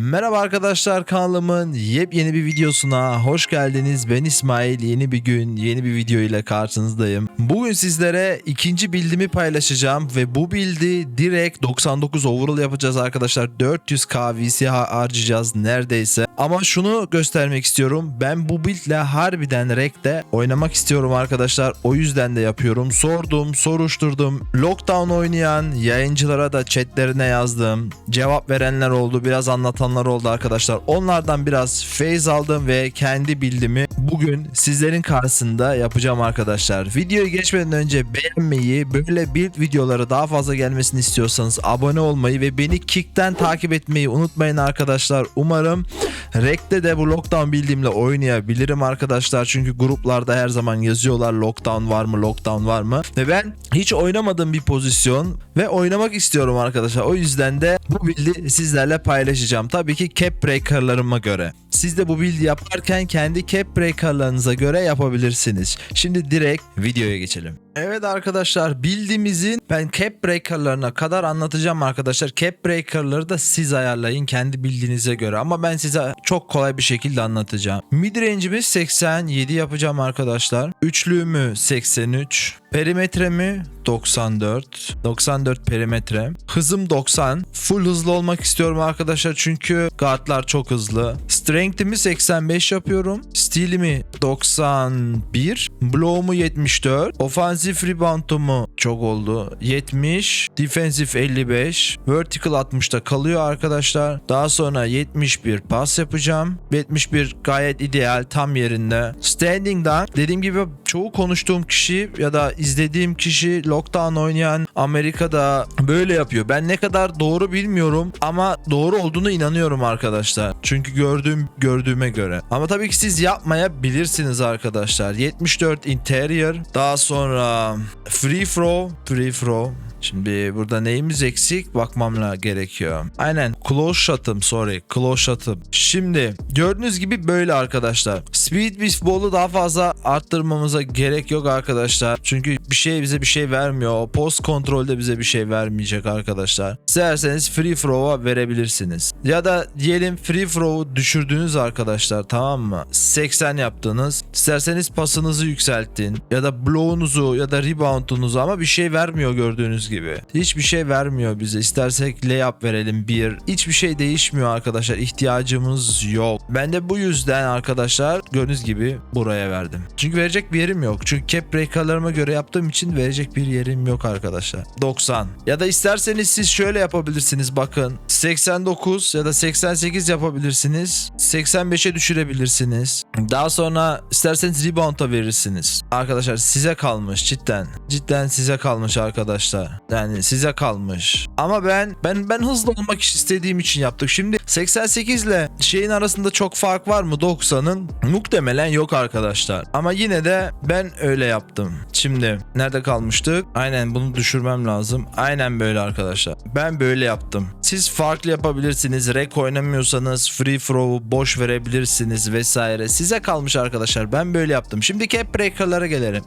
Merhaba arkadaşlar kanalımın yepyeni bir videosuna hoş geldiniz. Ben İsmail yeni bir gün yeni bir video ile karşınızdayım. Bugün sizlere ikinci bildimi paylaşacağım ve bu bildi direkt 99 overall yapacağız arkadaşlar. 400 KVC ha- harcayacağız neredeyse. Ama şunu göstermek istiyorum. Ben bu buildle harbiden Rek'te oynamak istiyorum arkadaşlar. O yüzden de yapıyorum. Sordum, soruşturdum. Lockdown oynayan yayıncılara da chatlerine yazdım. Cevap verenler oldu, biraz anlatanlar oldu arkadaşlar. Onlardan biraz feyz aldım ve kendi bildimi bugün sizlerin karşısında yapacağım arkadaşlar. Videoyu geçmeden önce beğenmeyi, böyle build videoları daha fazla gelmesini istiyorsanız abone olmayı ve beni Kick'ten takip etmeyi unutmayın arkadaşlar. Umarım Rek'te de bu lockdown bildiğimle oynayabilirim arkadaşlar. Çünkü gruplarda her zaman yazıyorlar lockdown var mı lockdown var mı. Ve ben hiç oynamadığım bir pozisyon ve oynamak istiyorum arkadaşlar. O yüzden de bu bildi sizlerle paylaşacağım. Tabii ki cap breaker'larıma göre. Siz de bu bildi yaparken kendi cap breaker'larınıza göre yapabilirsiniz. Şimdi direkt videoya geçelim. Evet arkadaşlar bildiğimizin ben cap breaker'larına kadar anlatacağım arkadaşlar. Cap breaker'ları da siz ayarlayın kendi bildiğinize göre ama ben size çok kolay bir şekilde anlatacağım. Mid range'imiz 87 yapacağım arkadaşlar. Üçlüğümü 83. Perimetremi 94. 94 perimetre. Hızım 90. Full hızlı olmak istiyorum arkadaşlar çünkü guardlar çok hızlı. Strength'imi 85 yapıyorum. Steal'imi 91. Blow'umu 74. Offensive rebound'umu çok oldu. 70. Defensive 55. Vertical 60'ta kalıyor arkadaşlar. Daha sonra 71 pas yapacağım. 71 gayet ideal tam yerinde. Standing dunk dediğim gibi çoğu konuştuğum kişi ya da izlediğim kişi lockdown oynayan Amerika'da böyle yapıyor. Ben ne kadar doğru bilmiyorum ama doğru olduğunu inanıyorum arkadaşlar. Çünkü gördüğüm gördüğüme göre. Ama tabii ki siz yapmayabilirsiniz arkadaşlar. 74 interior, daha sonra free throw, free throw Şimdi burada neyimiz eksik bakmam la- gerekiyor. Aynen close shot'ım sorry close shot'ım. Şimdi gördüğünüz gibi böyle arkadaşlar. Speed Beastball'u daha fazla arttırmamıza gerek yok arkadaşlar. Çünkü bir şey bize bir şey vermiyor. Post kontrolde bize bir şey vermeyecek arkadaşlar. İsterseniz free throw'a verebilirsiniz. Ya da diyelim free throw'u düşürdünüz arkadaşlar tamam mı? 80 yaptınız. İsterseniz pasınızı yükselttin. Ya da blow'unuzu ya da rebound'unuzu ama bir şey vermiyor gördüğünüz gibi. Hiçbir şey vermiyor bize. İstersek layup verelim bir. Hiçbir şey değişmiyor arkadaşlar. İhtiyacımız yok. Ben de bu yüzden arkadaşlar gördüğünüz gibi buraya verdim. Çünkü verecek bir yerim yok. Çünkü cap breaker'larıma göre yaptığım için verecek bir yerim yok arkadaşlar. 90. Ya da isterseniz siz şöyle yapabilirsiniz bakın. 89 ya da 88 yapabilirsiniz. 85'e düşürebilirsiniz. Daha sonra isterseniz rebound'a verirsiniz. Arkadaşlar size kalmış cidden. Cidden size kalmış arkadaşlar. Yani size kalmış. Ama ben ben ben hızlı olmak istediğim için yaptık. Şimdi 88 ile şeyin arasında çok fark var mı 90'ın? Muhtemelen yok arkadaşlar. Ama yine de ben öyle yaptım. Şimdi nerede kalmıştık? Aynen bunu düşürmem lazım. Aynen böyle arkadaşlar. Ben böyle yaptım. Siz farklı yapabilirsiniz. Rek oynamıyorsanız free throw'u boş verebilirsiniz vesaire. Size kalmış arkadaşlar. Ben böyle yaptım. Şimdi cap breaker'lara gelelim.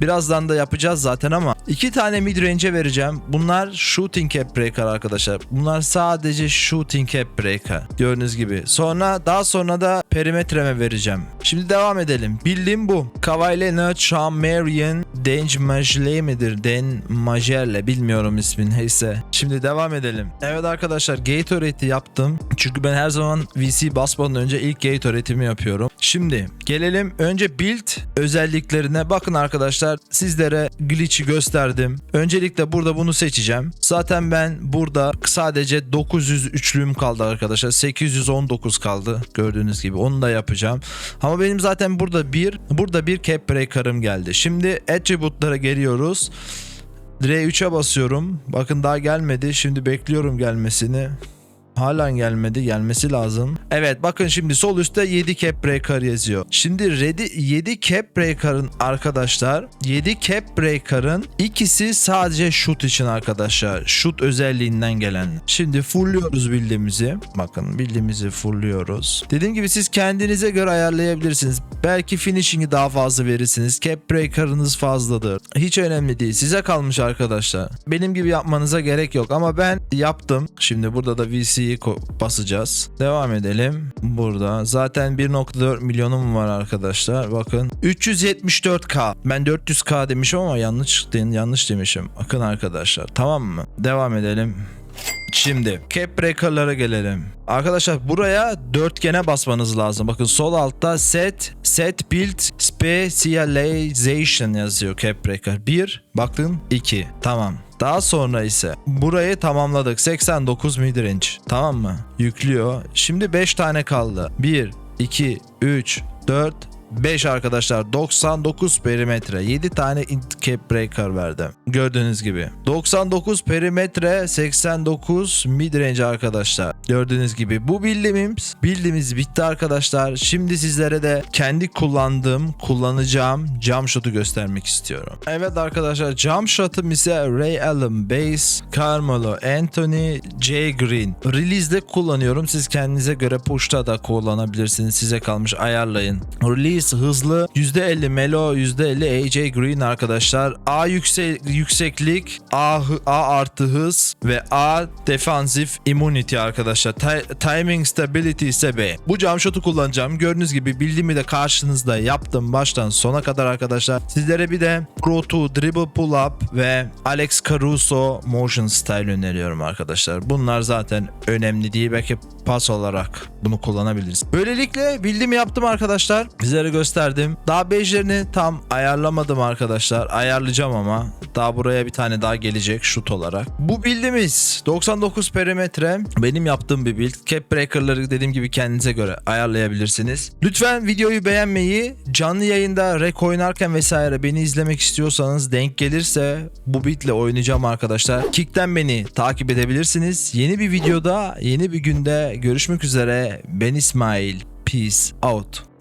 Birazdan da yapacağız zaten ama iki tane mid range'e vereceğim. Bunlar shooting cap breaker arkadaşlar. Bunlar sadece shooting cap breaker. Gördüğünüz gibi. Sonra daha sonra da perimetreme vereceğim. Şimdi devam edelim. Bildiğim bu. Kawhi Leonard, Sean Marion, Dange Majle midir? Dan Majerle bilmiyorum ismin neyse. Şimdi devam edelim. Evet arkadaşlar Gatorade'i yaptım. Çünkü ben her zaman VC basmadan önce ilk Gatorade'imi yapıyorum. Şimdi gelelim önce build özelliklerine. Bakın arkadaşlar sizlere glitch'i gösterdim. Öncelikle burada bunu seçeceğim. Zaten ben burada sadece 900 üçlüğüm kaldı arkadaşlar. 819 kaldı gördüğünüz gibi. Onu da yapacağım. Ama benim zaten burada bir burada bir cap breaker'ım geldi. Şimdi attribute'lara geliyoruz. R3'e basıyorum. Bakın daha gelmedi. Şimdi bekliyorum gelmesini. Halen gelmedi. Gelmesi lazım. Evet bakın şimdi sol üstte 7 cap breaker yazıyor. Şimdi ready 7 cap breaker'ın arkadaşlar 7 cap breaker'ın ikisi sadece shoot için arkadaşlar. Shoot özelliğinden gelen. Şimdi fullüyoruz bildiğimizi. Bakın bildiğimizi fullüyoruz. Dediğim gibi siz kendinize göre ayarlayabilirsiniz. Belki finishing'i daha fazla verirsiniz. Cap breaker'ınız fazladır. Hiç önemli değil. Size kalmış arkadaşlar. Benim gibi yapmanıza gerek yok ama ben yaptım. Şimdi burada da VC C'yi basacağız. Devam edelim. Burada zaten 1.4 milyonum var arkadaşlar. Bakın 374k. Ben 400k demişim ama yanlış yanlış demişim. Bakın arkadaşlar. Tamam mı? Devam edelim. Şimdi cap breaker'lara gelelim. Arkadaşlar buraya dörtgene basmanız lazım. Bakın sol altta set set build specialization yazıyor cap breaker. 1 bakın 2 tamam. Daha sonra ise burayı tamamladık. 89 midrange. Tamam mı? Yüklüyor. Şimdi 5 tane kaldı. 1 2 3 4 5 arkadaşlar 99 perimetre 7 tane int cap breaker verdim. Gördüğünüz gibi. 99 perimetre 89 midrange arkadaşlar. Gördüğünüz gibi bu bildiğimiz bildiğimiz bitti arkadaşlar. Şimdi sizlere de kendi kullandığım kullanacağım jump shot'u göstermek istiyorum. Evet arkadaşlar jump shot'ım ise Ray Allen Base, Carmelo Anthony, Jay Green. Release'de kullanıyorum. Siz kendinize göre push'ta da kullanabilirsiniz. Size kalmış ayarlayın. Release hızlı. %50 Melo, %50 AJ Green arkadaşlar. A yüksek, yükseklik, A, A artı hız ve A defansif immunity arkadaşlar. Ti- timing stability ise B. Bu jump shot'u kullanacağım. Gördüğünüz gibi bildiğimi de karşınızda yaptım baştan sona kadar arkadaşlar. Sizlere bir de Pro 2 Dribble Pull Up ve Alex Caruso Motion Style öneriyorum arkadaşlar. Bunlar zaten önemli değil. Belki pas olarak bunu kullanabiliriz. Böylelikle bildiğimi yaptım arkadaşlar. Sizlere gösterdim. Daha bejlerini tam ayarlamadım arkadaşlar. Ayarlayacağım ama. Daha buraya bir tane daha gelecek şut olarak. Bu bildiğimiz 99 perimetre benim yaptığım bir build. Cap breaker'ları dediğim gibi kendinize göre ayarlayabilirsiniz. Lütfen videoyu beğenmeyi, canlı yayında rek oynarken vesaire beni izlemek istiyorsanız denk gelirse bu build'le oynayacağım arkadaşlar. Kick'ten beni takip edebilirsiniz. Yeni bir videoda, yeni bir günde görüşmek üzere. Ben İsmail. Peace out.